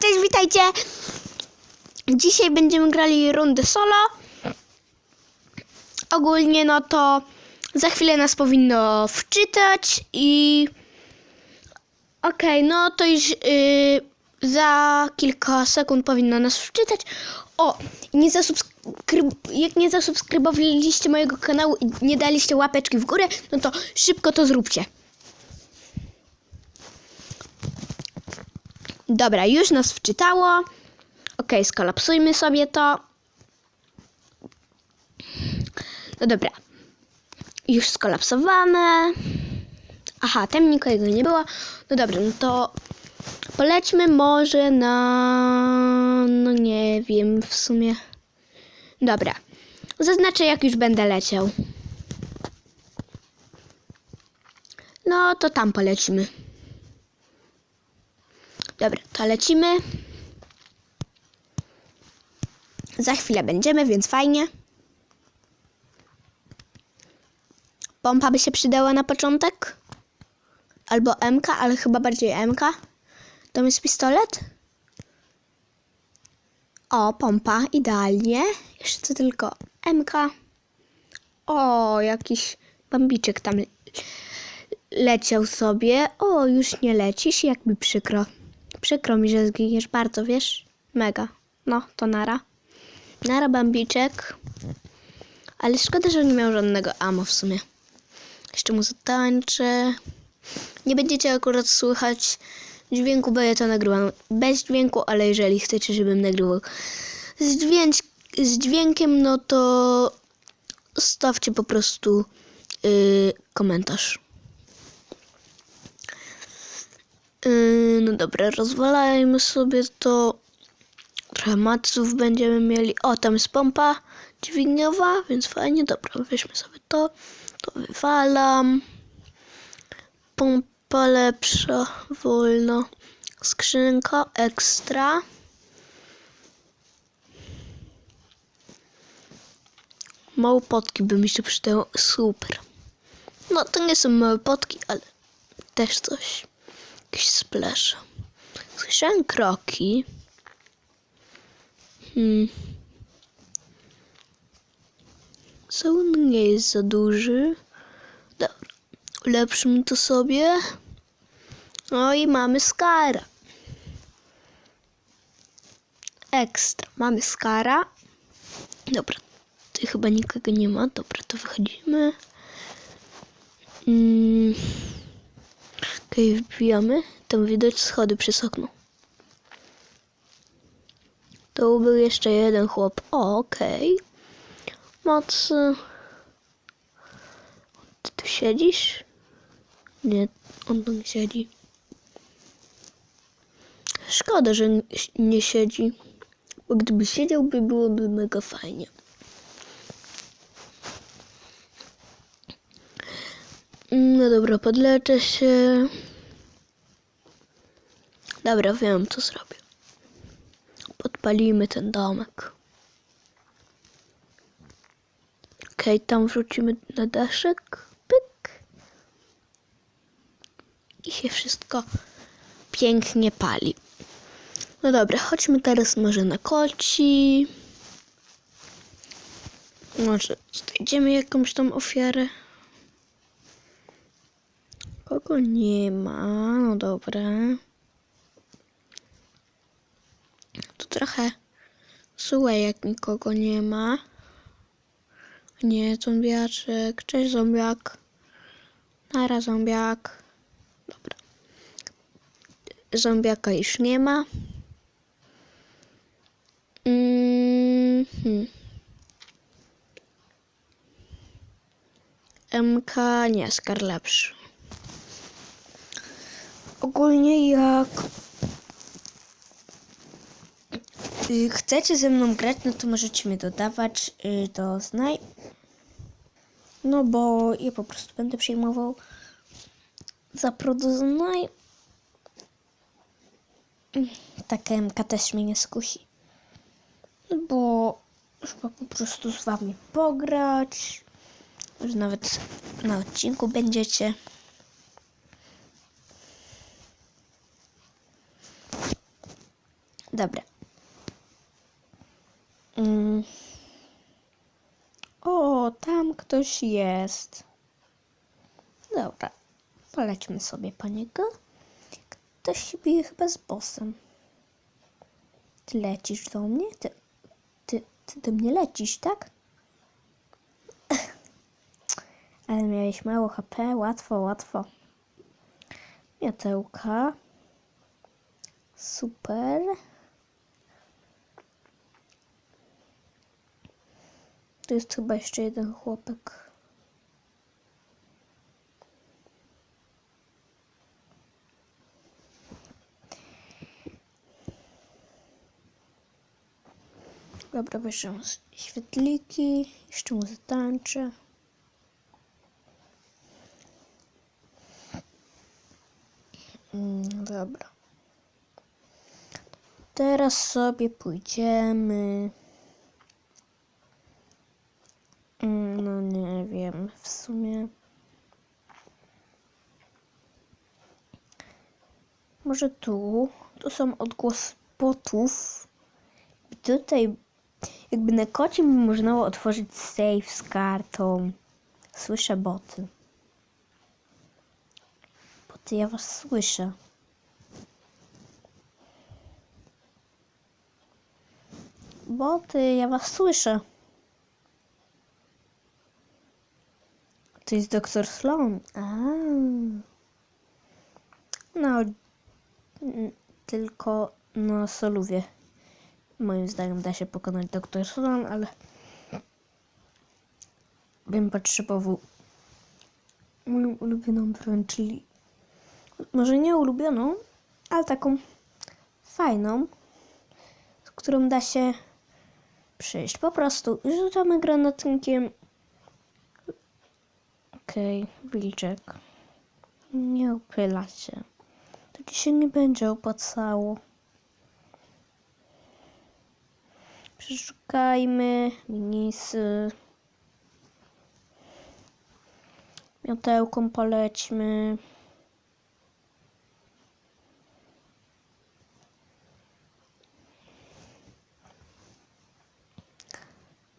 cześć, witajcie! Dzisiaj będziemy grali rundę solo. Ogólnie no to za chwilę nas powinno wczytać i... Okej, no to już yy, za kilka sekund powinno nas wczytać. O, nie zasubskryb... jak nie zasubskrybowaliście mojego kanału i nie daliście łapeczki w górę, no to szybko to zróbcie. Dobra, już nas wczytało. Ok, skolapsujmy sobie to. No dobra. Już skolapsowane. Aha, tam nikogo nie było. No dobra, no to polećmy może na... No nie wiem w sumie. Dobra. Zaznaczę jak już będę leciał. No to tam polecimy. Lecimy. Za chwilę będziemy, więc fajnie. Pompa by się przydała na początek. Albo MK, ale chyba bardziej MK. To jest pistolet. O, pompa, idealnie. Jeszcze tylko MK. O, jakiś bambiczek tam le- leciał sobie. O, już nie lecisz, jak mi przykro. Przykro mi, że zginiesz bardzo, wiesz? Mega. No, to nara. Nara bambiczek. Ale szkoda, że nie miał żadnego amo w sumie. Jeszcze mu zatańczę. Nie będziecie akurat słychać dźwięku, bo ja to nagrywam bez dźwięku, ale jeżeli chcecie, żebym nagrywał z, dźwięk, z dźwiękiem, no to stawcie po prostu yy, komentarz. Yy, no dobra, rozwalajmy sobie to. Trochę maców będziemy mieli. O, tam jest pompa dźwigniowa, więc fajnie. Dobra, weźmy sobie to. To wywalam. Pompa lepsza, wolno. Skrzynka ekstra. Małe potki by mi się przydało. Super. No to nie są małe potki, ale też coś. Jakiś splash. Słyszałem kroki. Hmm. Sound nie jest za duży. Dobra. Ulepszymy to sobie. No i mamy skara. Ekstra. Mamy skara. Dobra. Tu chyba nikogo nie ma. Dobra, to wychodzimy. Mm. Okej, wbijamy. Tam widać schody przez okno. To był jeszcze jeden chłop. O, okej. Mocy. Ty tu siedzisz? Nie, on nie siedzi. Szkoda, że nie siedzi. Bo gdyby siedział, by byłoby mega fajnie. No dobra, podleczę się. Dobra, wiem co zrobię. Podpalimy ten domek. Okej, tam wrzucimy na daszek. Pyk. I się wszystko pięknie pali. No dobra, chodźmy teraz może na koci. Może znajdziemy jakąś tam ofiarę. Kogo nie ma? No dobra. Tu trochę złe, jak nikogo nie ma. Nie, zombiaczek. Cześć, zombiak. Nara, zombiak. Dobra. Zombiaka już nie ma. Mhm. MK, nie, Skar lepszy. Ogólnie jak y, chcecie ze mną grać, no to możecie mnie dodawać y, do znaj. No bo ja po prostu będę przyjmował za znaj. Taka MK też mnie nie skusi. No bo chyba po prostu z wami pograć. Może nawet na odcinku będziecie. Dobra. Mm. O, tam ktoś jest. Dobra. Polećmy sobie po niego. Ktoś się bije chyba z bossem. Ty lecisz do mnie? Ty, ty, ty do mnie lecisz, tak? Ale miałeś mało HP, łatwo, łatwo. Miotełka. Super. Tu jest chyba jeszcze jeden chłopek. Dobra, s- świetliki, jeszcze mu zatańczę. Mm, dobra. Teraz sobie pójdziemy. Mm, No nie wiem, w sumie. Może tu? Tu są odgłosy botów. I tutaj jakby na kocie można było otworzyć safe z kartą. Słyszę boty. Boty, ja was słyszę. Boty, ja was słyszę. To jest doktor Sloan. A. No, tylko na Soluwie. Moim zdaniem da się pokonać doktor Sloan, ale bym potrzebował moją ulubioną broń, czyli może nie ulubioną, ale taką fajną, z którą da się przejść. Po prostu rzucamy granatnikiem. Okej, wilczek. Nie upyla się. Ci się nie będzie opłacało. Przeszukajmy minisy. Miotełką polećmy.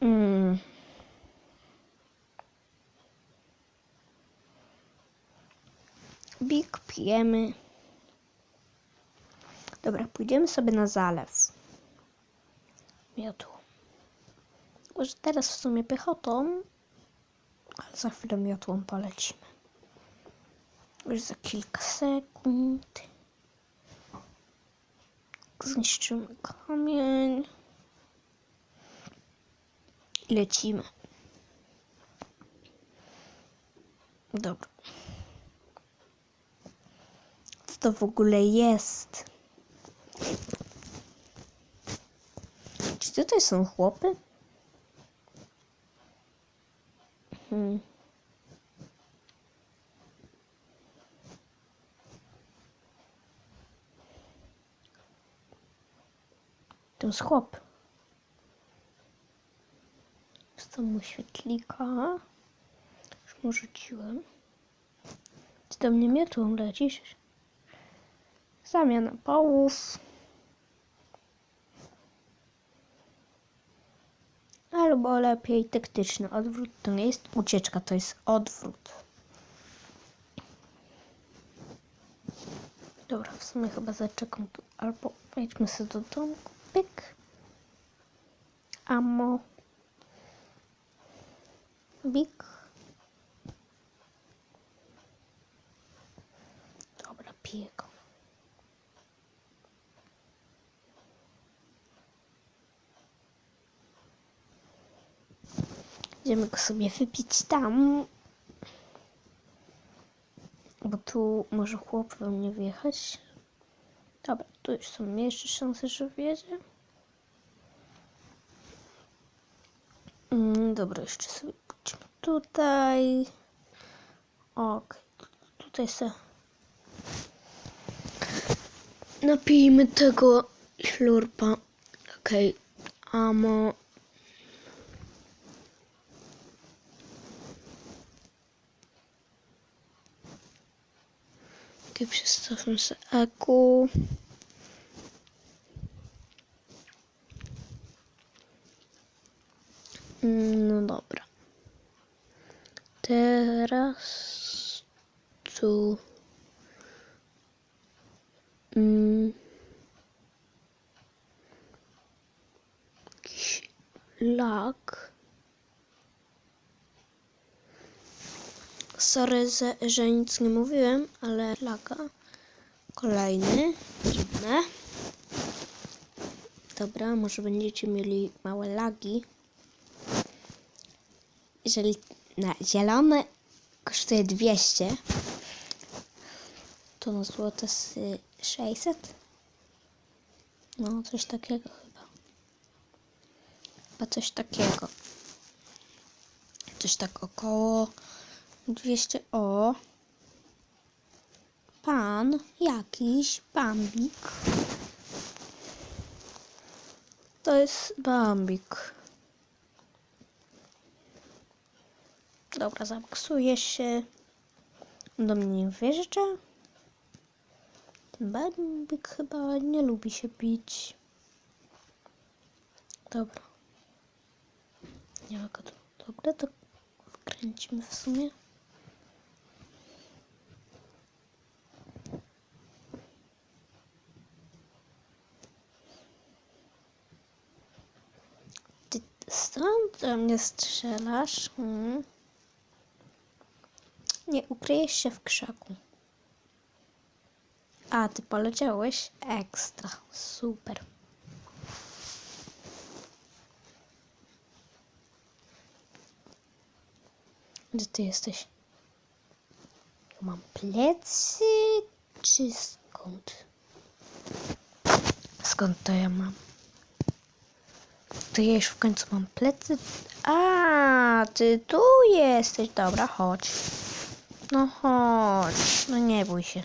Mm. Big pijemy. Dobra, pójdziemy sobie na zalew. Miotło. Może teraz w sumie piechotą, ale za chwilę miotłą polecimy. Już za kilka sekund. Zniszczymy kamień. I lecimy. Dobra. Co to w ogóle jest? Czy tutaj są chłopy? Hmm. To jest chłop. Tomu świetlika. Już mu rzuciłem. Ty do mnie miotłą lecisz? Zamiana połów. Albo lepiej taktyczny odwrót. To nie jest ucieczka, to jest odwrót. Dobra, w sumie chyba zaczekam tu. Albo wejdźmy sobie do domku. Pyk. Amo. Bik. Dobra, piję go. Idziemy go sobie wypić tam. Bo tu może chłop we mnie wjechać. Dobra, tu już są mniejsze szanse, że wjedzie. Mm, dobra, jeszcze sobie pójdźmy tutaj. Ok, tutaj se napijmy tego ślurpa. Okej, amo. Czekaj, przestawmy sobie. No dobra. Teraz tu. Mm. Lag. Sorry, że, nic nie mówiłem, ale laga. Kolejny. Dziwne. Dobra, może będziecie mieli małe lagi. Jeżeli na zielone kosztuje 200, to na złote z 600? No, coś takiego chyba. Chyba coś takiego. Coś tak około 200. O! Pan jakiś bambik. To jest bambik. Dobra, zaboksuję się. Do mnie nie wjeżdża. Ten bambik chyba nie lubi się bić. Dobra. Nie tu. Dobra, to wkręcimy w sumie. Ty stąd do mnie strzelasz? Hmm. Nie ukryjesz się w krzaku. A, ty poleciałeś? Ekstra. Super. Gdzie ty jesteś? Ja mam plecy, czy skąd? Skąd to ja mam? To ja już w końcu mam plecy. A, ty tu jesteś. Dobra, chodź. No chodź. No nie bój się.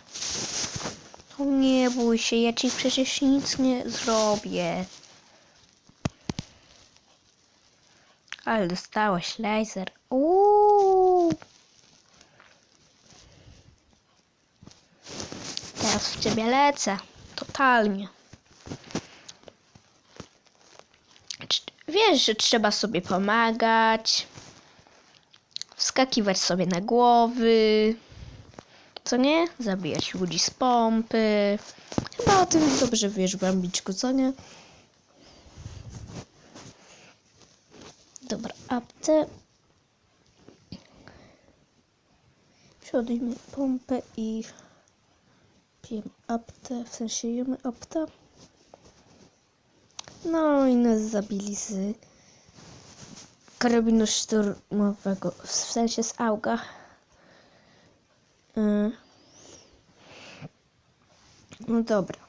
No nie bój się, ja ci przecież nic nie zrobię. Ale dostałeś laser. Uuu. Teraz w ciebie lecę. Totalnie. Wiesz, że trzeba sobie pomagać. Wskakiwać sobie na głowy. Co nie? Zabijać ludzi z pompy. Chyba o tym dobrze wiesz, Bambiczku, co nie? Dobra, aptę. Przeładujmy pompę i pijemy aptę, w sensie jemy aptę. No i nas zabili z karabinu szturmowego, w sensie z auga. Y. No dobra.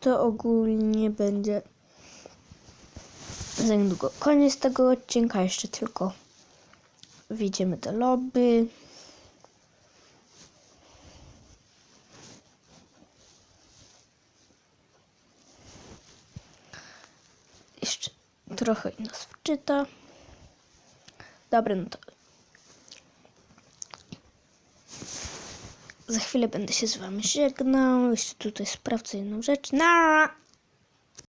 To ogólnie będzie za niedługo koniec tego odcinka. Jeszcze tylko wejdziemy do lobby. Jeszcze trochę nas wczyta. Dobra, no to za chwilę będę się z wami żegnał. Jeszcze tutaj sprawdzę jedną rzecz. Na!